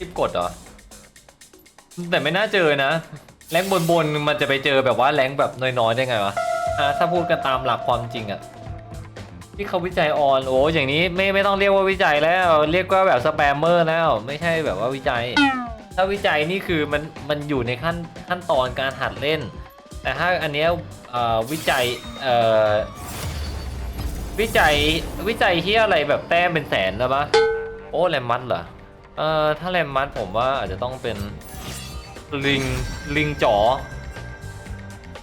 รีบกดเหรอ แต่ไม่น่าเจอนะ แรงบนบนมันจะไปเจอแบบว่าแรงแบบน้อยๆได้ไงวะอะถ้าพูดกันตามหลักความจริงอะที่เขาวิจัยออนโอ้อย่างนี้ไม่ไม่ต้องเรียกว่าวิจัยแล้ว เรียกว่าแบบสแปมเมอร์แล้ว ไม่ใช่แบบว่าวิจัย ถ้าวิจัยนี่คือมันมันอยู่ในขั้นขั้นตอนการหัดเล่น แต่ถ้าอันเนี้ยวิจัยวิจัยวิจัยที่อะไรแบบแต้มเป็นแสนนะปะโอ้แรมมัดเหรอ เอ่อถ้าแรมมัดผมว่าอาจจะต้องเป็นลิงลิงจ๋อ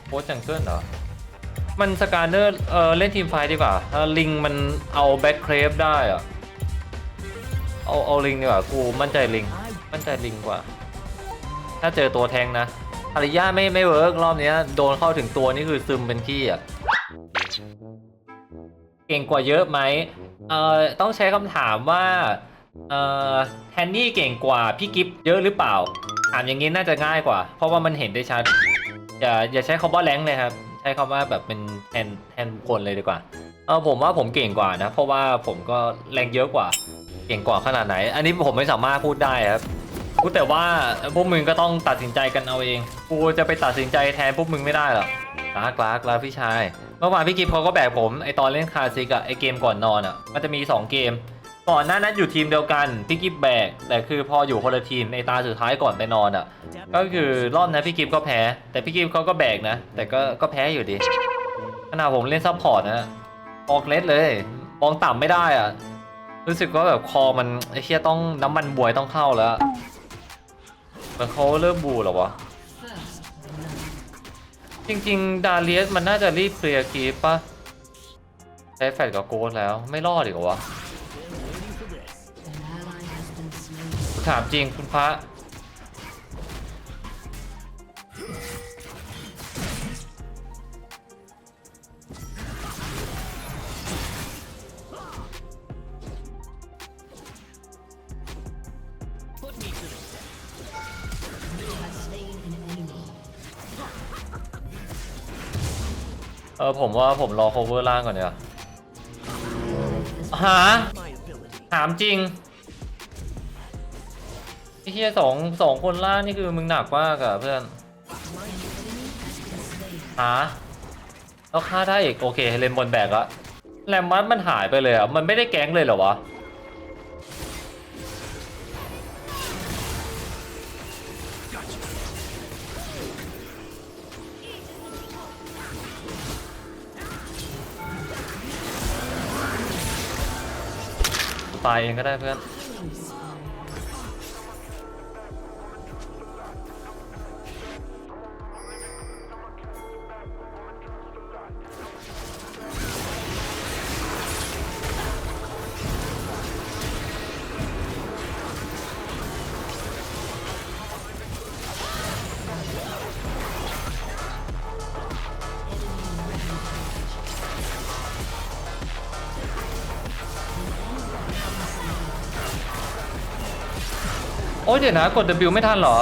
โค้ชจังเกิลเหรอ มันสการเนอร์เออเล่นทีมไฟดีกว่าถ้าลิงมันเอาแบ็คเครฟได้อะเอาเอาลิงดีกว่ากูมั่นใจลิง มั่นใจลิงกว่า ถ้าเจอตัวแทงนะอาริยาไม่ไม่เวิร์กรอบเนี้ยโดนเข้าถึงตัวนี่คือซึมเป็นขี้อะเก่งกว่าเยอะไหมเอ่อต้องใช้คำถามว่า เอ่อแทนนี่เก่งกว่าพี่กิฟเยอะหรือเปล่าถามอย่างนี้น่าจะง่ายกว่า เพราะว่ามันเห็นได้ชัด อย่าอย่าใช้คำว่าแรงเลยครับ ใช้คำว่าแบบเป็นแทนแทนคคนเลยดีกว่า เออผมว่าผมเก่งกว่านะ เพราะว่าผมก็แรงเยอะกว่า เก่งกว่าขนาดไหน อันนี้ผมไม่สามารถพูดได้ครับพูดแต่ว่าพวกมึงก็ต้องตัดสินใจกันเอาเอง กูจะไปตัดสินใจแทนพวกมึงไม่ได้หรอกลากลากลาพี่ชาย เมื่อวานพี่กิฟเขาก็แบกผมไอตอนเล่นคาซิกอะไอเกมก่อนนอนอะมันจะมี 2 เกม ก่อนหน้านั้นอยู่ทีมเดียวกันพี่กิฟแบกแต่คือพออยู่คนละทีมในตาสุดท้ายก่อนไปนอนอะก็คือรอบนั้นพี่กิฟก็แพ้ แต่พี่กิฟเขาก็แบกนะ แต่ก็ก็แพ้อยู่ดีขนาดผมเล่นซัพพอร์ตนะออกเลสเลยมองต่ำไม่ได้อะรู้สึกว่าแบบคอมันไอ้เชี่ยต้องน้ำมันบวยต้องเข้าแล้วมันเขาเริ่มบูหรอวะจริงๆ ดาเลียสมันน่าจะรีบเคลียร์คีปะใช้แฟดกับโกดแล้วไม่รอดอีกเหรอวะ ถามจริงคุณพระเออผมว่าผมรอ cover ล่างก่อนเนีกว่ยหาถามจริง ฮียสองสองคนล่างนี่คือมึงหนักมากอะเพื่อนหาแล้วฆ่าได้อีกโอเคเลนบนแบกอะแรมมัดมันหายไปเลยอะมันไม่ได้แก๊งเลยเหรอวะตายเองก็ได้เพื่อน โอ้ยเดี๋ยวนะกด W ไม่ทันเหรอ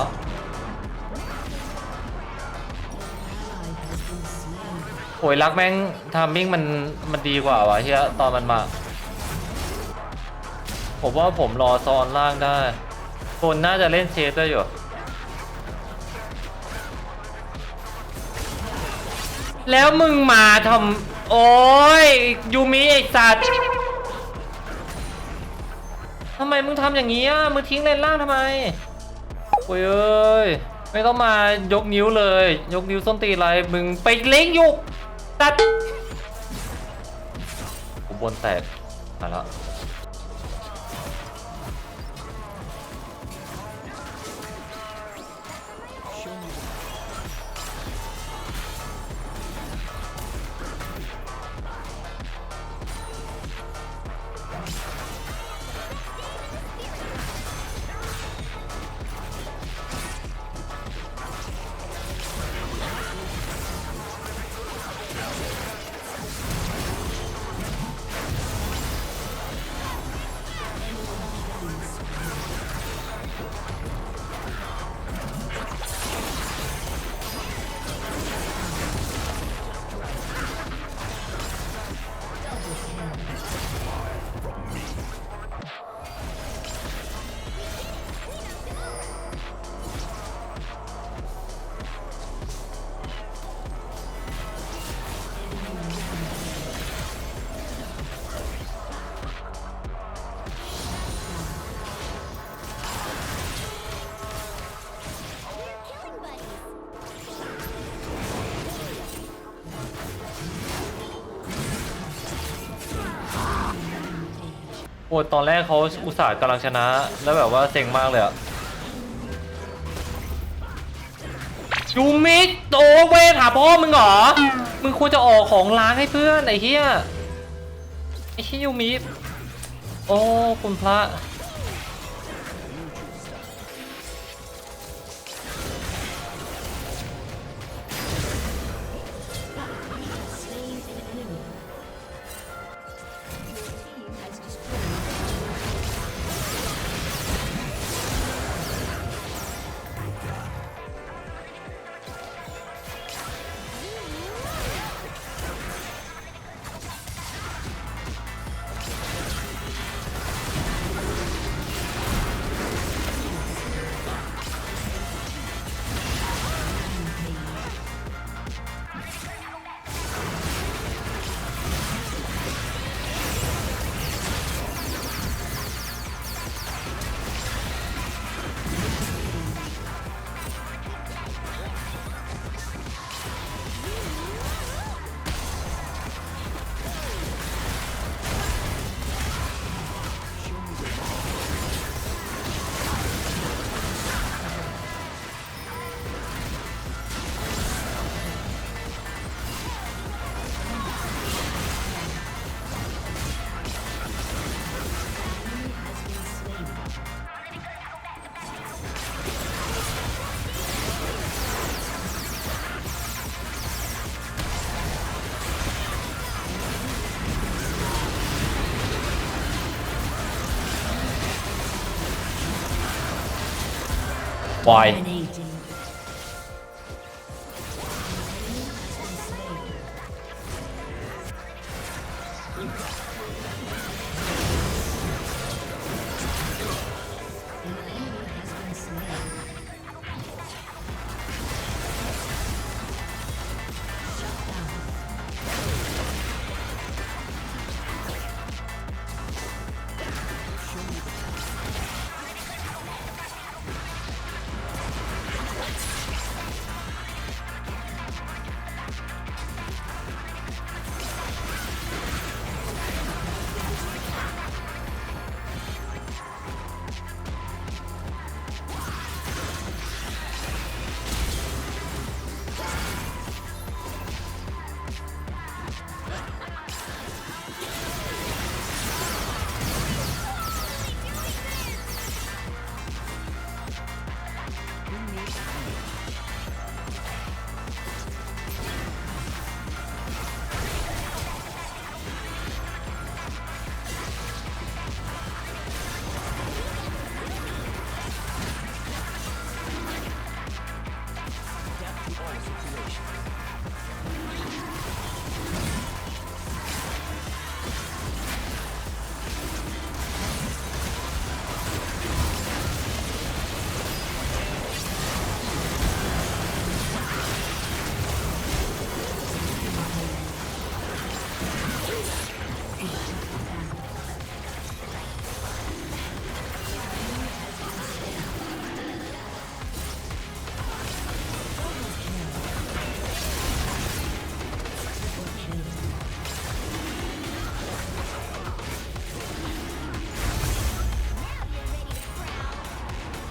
โอยรักแม่งทามมิ่งมันมันดีกว่าวะเฮียตอนมันมา ผมว่าผมรอซอนล่างได้คนน่าจะเล่นเชสได้อยู่ แล้วมึงมาทำโอ้ยยูมิไอสัตว์ ทำไมมึงทำอย่างนี้อะมึงทิ้งเลนล่างทำไมโอ้ยเอ้ยไม่ต้องมายกนิ้วเลย ยกนิ้วส้นตีนอะไรมึงไปเล้งอยู่ตัดผมบนแตกมาแล้ว อ้ตอนแรกเขาอุตส่าห์กำลังชนะ แล้วแบบว่าเซ็งมากเลยอะยูมิโตเวทหาพ่อมึงเหรอ มึงควรจะออกของล้างให้เพื่อนไอ้เหี้ยไอ้เหี้ยยูมิโอ้คุณพระ ว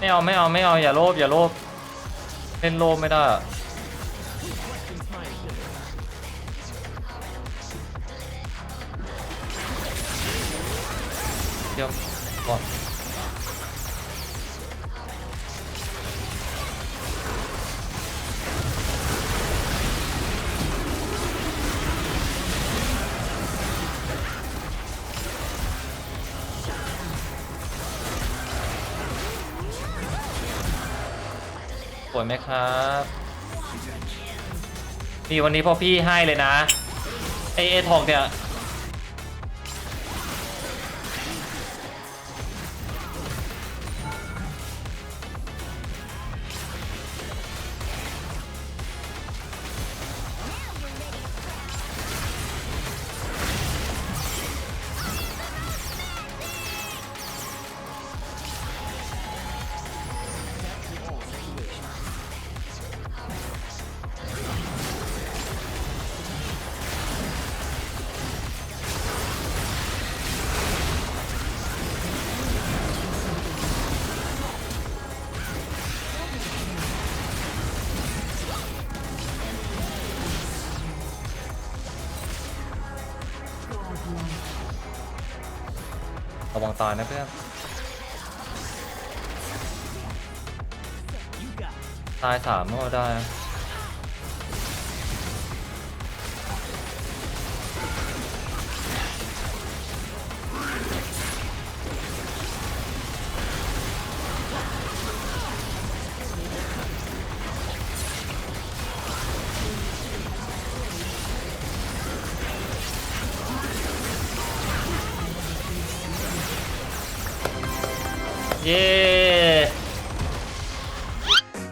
ไม่เอาไม่เอาไม่เอาอย่าโลภอย่าโลภเล่นโลภไม่ได้เดี๋ยวก่อน สวยไหมครับนี่วันนี้พ่อพี่ให้เลยนะไอเอทองเนี่ย วังตายนะเพื่อนตายสามก็ได้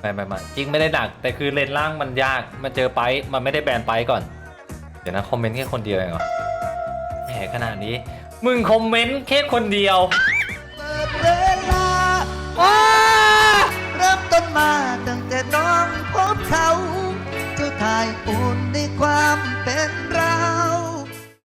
ไม่ไม่ไม่จริงไม่ได้หนัก แต่คือเลนล่างมันยาก มันเจอไปมันไม่ได้แบนไปก่อน เดี๋ยวนะคอมเมนต์แค่คนเดียวเองเหรอแหมขนาดนี้ มึงคอมเมนต์แค่คนเดียวตั้งแต่น้องพบเขา เจ้าทายอุ่นในความเป็น